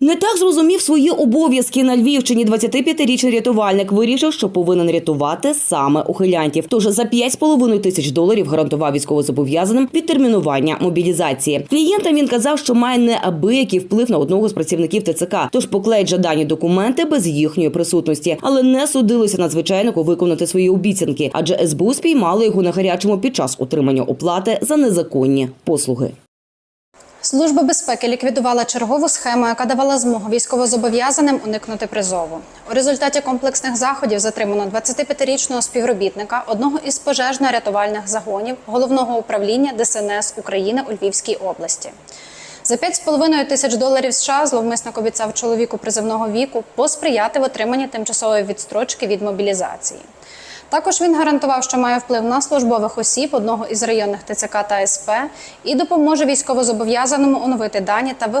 Не так зрозумів свої обов'язки на Львівщині. 25-річний рятувальник вирішив, що повинен рятувати саме ухилянтів. Тож за 5,5 тисяч доларів гарантував військовозобов'язаним відтермінування мобілізації. Клієнтам він казав, що має неабиякий вплив на одного з працівників ТЦК, тож поклеїть жадані документи без їхньої присутності, але не судилося надзвичайнику виконати свої обіцянки, адже СБУ спіймали його на гарячому під час отримання оплати за незаконні послуги. Служба безпеки ліквідувала чергову схему, яка давала змогу військовозобов'язаним уникнути призову. У результаті комплексних заходів затримано 25-річного співробітника одного із пожежно-рятувальних загонів головного управління ДСНС України у Львівській області. За 5,5 тисяч доларів США зловмисник обіцяв чоловіку призивного віку посприяти в отриманні тимчасової відстрочки від мобілізації. Також він гарантував, що має вплив на службових осіб одного із районних ТЦК та СП і допоможе військовозобов'язаному оновити дані та виготовити